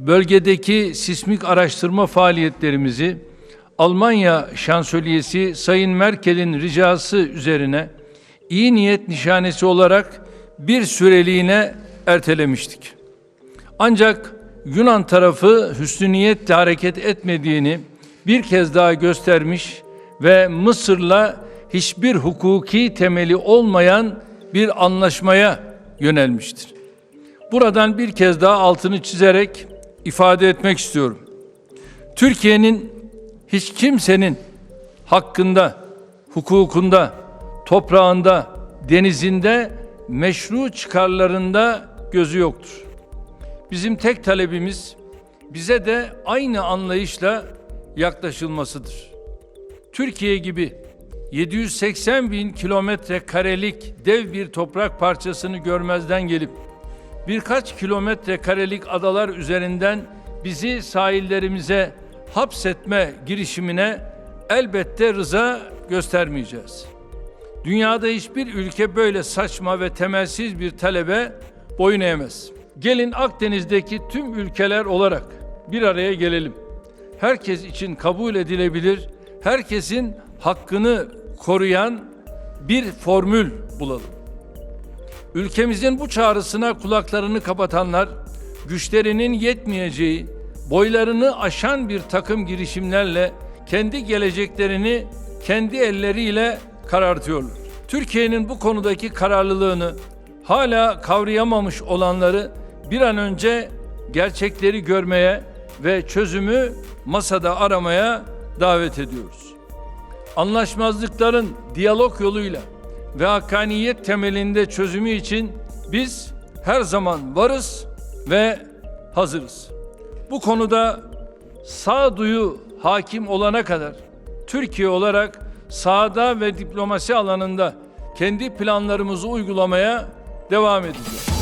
Bölgedeki sismik araştırma faaliyetlerimizi Almanya Şansölyesi Sayın Merkel'in ricası üzerine iyi niyet nişanesi olarak bir süreliğine ertelemiştik. Ancak Yunan tarafı hüsnü niyetle hareket etmediğini bir kez daha göstermiş ve Mısır'la hiçbir hukuki temeli olmayan bir anlaşmaya yönelmiştir. Buradan bir kez daha altını çizerek ifade etmek istiyorum. Türkiye'nin hiç kimsenin hakkında, hukukunda, toprağında, denizinde, meşru çıkarlarında gözü yoktur. Bizim tek talebimiz bize de aynı anlayışla yaklaşılmasıdır. Türkiye gibi 780 bin kilometre karelik dev bir toprak parçasını görmezden gelip birkaç kilometre karelik adalar üzerinden bizi sahillerimize hapsetme girişimine elbette rıza göstermeyeceğiz. Dünyada hiçbir ülke böyle saçma ve temelsiz bir talebe boyun eğmez. Gelin Akdeniz'deki tüm ülkeler olarak bir araya gelelim. Herkes için kabul edilebilir, herkesin hakkını koruyan bir formül bulalım. Ülkemizin bu çağrısına kulaklarını kapatanlar, güçlerinin yetmeyeceği, boylarını aşan bir takım girişimlerle kendi geleceklerini kendi elleriyle karartıyorlar. Türkiye'nin bu konudaki kararlılığını hala kavrayamamış olanları bir an önce gerçekleri görmeye ve çözümü masada aramaya davet ediyoruz. Anlaşmazlıkların diyalog yoluyla ve hakkaniyet temelinde çözümü için biz her zaman varız ve hazırız. Bu konuda sağduyu hakim olana kadar Türkiye olarak sahada ve diplomasi alanında kendi planlarımızı uygulamaya devam edeceğiz.